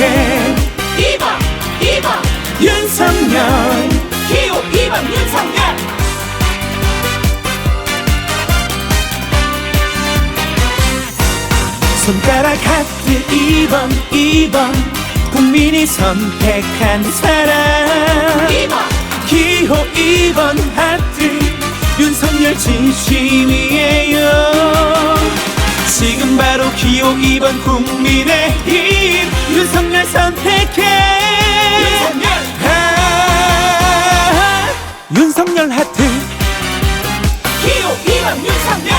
함께. 2번 2번 윤석열. 기호 2번 윤석열. 손가락 하트 2번 2번. 국민이 선택한 사람. 2번 기호 2번 하트 윤석열 진심이에요. 지금 바로 기호 2번 국민의 힘. 선택해. 윤석열 아, 윤석열 하트. 기호 2번 윤석열.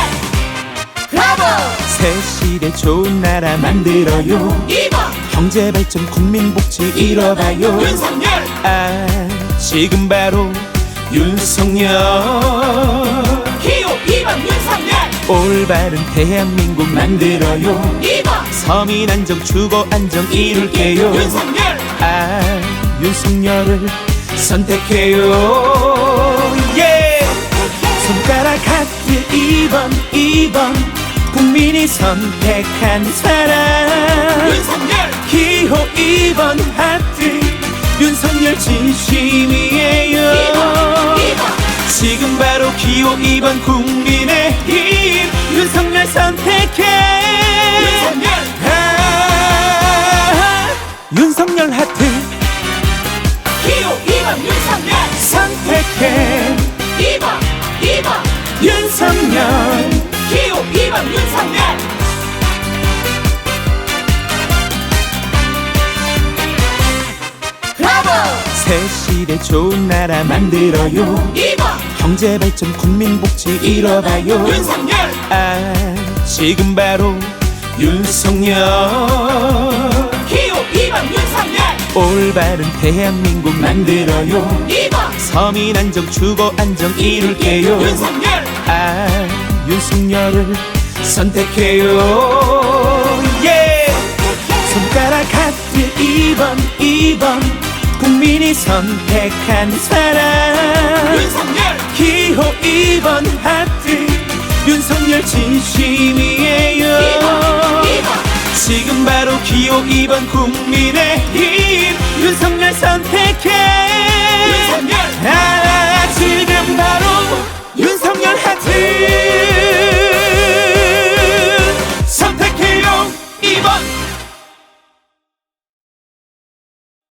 브라보! 새실에 좋은 나라 만들어요. 2번! 경제 발전 국민 복지 이뤄봐요. 윤석열! 아 지금 바로 윤석열. 기호 2번 윤석열. 올바른 대한민국 만들어요. 2번 서민 안정 주거 안정 이룰게요. 윤석열! 아 윤석열을 선택해요. 예! 손가락 하트 2번 2번. 국민이 선택한 사람. 윤석열! 기호 2번 하트. 윤석열 진심이에요. 2번 2번! 지금 바로 기호 2번 국민의 힘. 윤석열 선택 윤석열 하트. 기호 2번 윤석열. 선택해. 2번 2번. 윤석열. 기호 2번 윤석열. 브라보! 새실에 좋은 나라 만들어요. 2번. 경제 발전 국민 복지 이뤄봐요. 윤석열. 아 지금 바로 윤석열 기호 2번 윤석열 올바른 대한민국 만들어요. 2번 서민 안정 주거 안정 이룰게요. 윤석열! 아 윤석열을 선택해요. 예! 손가락 하트 2번 2번. 국민이 선택한 사람. 윤석열! 기호 2번 하트. 윤석열 진심이에요. 2번 2번 지금 바로 기호 2번 국민의힘 윤석열 선택해